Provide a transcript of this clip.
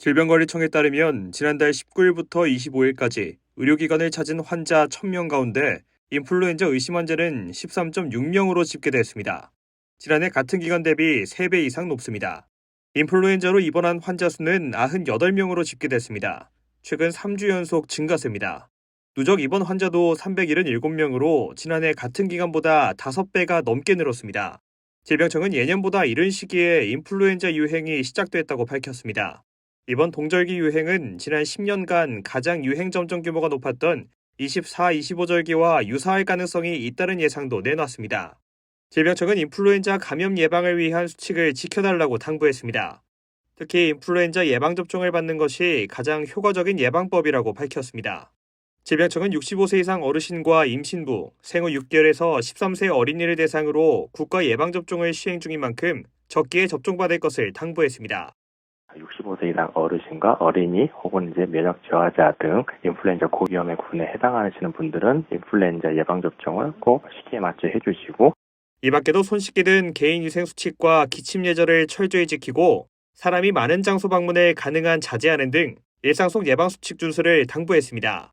질병관리청에 따르면 지난달 19일부터 25일까지 의료기관을 찾은 환자 1000명 가운데 인플루엔자 의심 환자는 13.6명으로 집계됐습니다. 지난해 같은 기간 대비 3배 이상 높습니다. 인플루엔자로 입원한 환자 수는 98명으로 집계됐습니다. 최근 3주 연속 증가세입니다. 누적 입원 환자도 377명으로 지난해 같은 기간보다 5배가 넘게 늘었습니다. 질병청은 예년보다 이른 시기에 인플루엔자 유행이 시작됐다고 밝혔습니다. 이번 동절기 유행은 지난 10년간 가장 유행 점정 규모가 높았던 24, 25절기와 유사할 가능성이 있다는 예상도 내놨습니다. 질병청은 인플루엔자 감염 예방을 위한 수칙을 지켜달라고 당부했습니다. 특히 인플루엔자 예방접종을 받는 것이 가장 효과적인 예방법이라고 밝혔습니다. 질병청은 65세 이상 어르신과 임신부, 생후 6개월에서 13세 어린이를 대상으로 국가 예방접종을 시행 중인 만큼 적기에 접종받을 것을 당부했습니다. 65세 이상 어르신과 어린이 혹은 이제 면역 저하자 등 인플루엔자 고위험의 군에 해당하시는 분들은 인플루엔자 예방 접종을 꼭 시기에 맞춰 해주시고 이 밖에도 손 씻기 등 개인위생 수칙과 기침 예절을 철저히 지키고 사람이 많은 장소 방문을 가능한 자제하는 등 일상 속 예방 수칙 준수를 당부했습니다.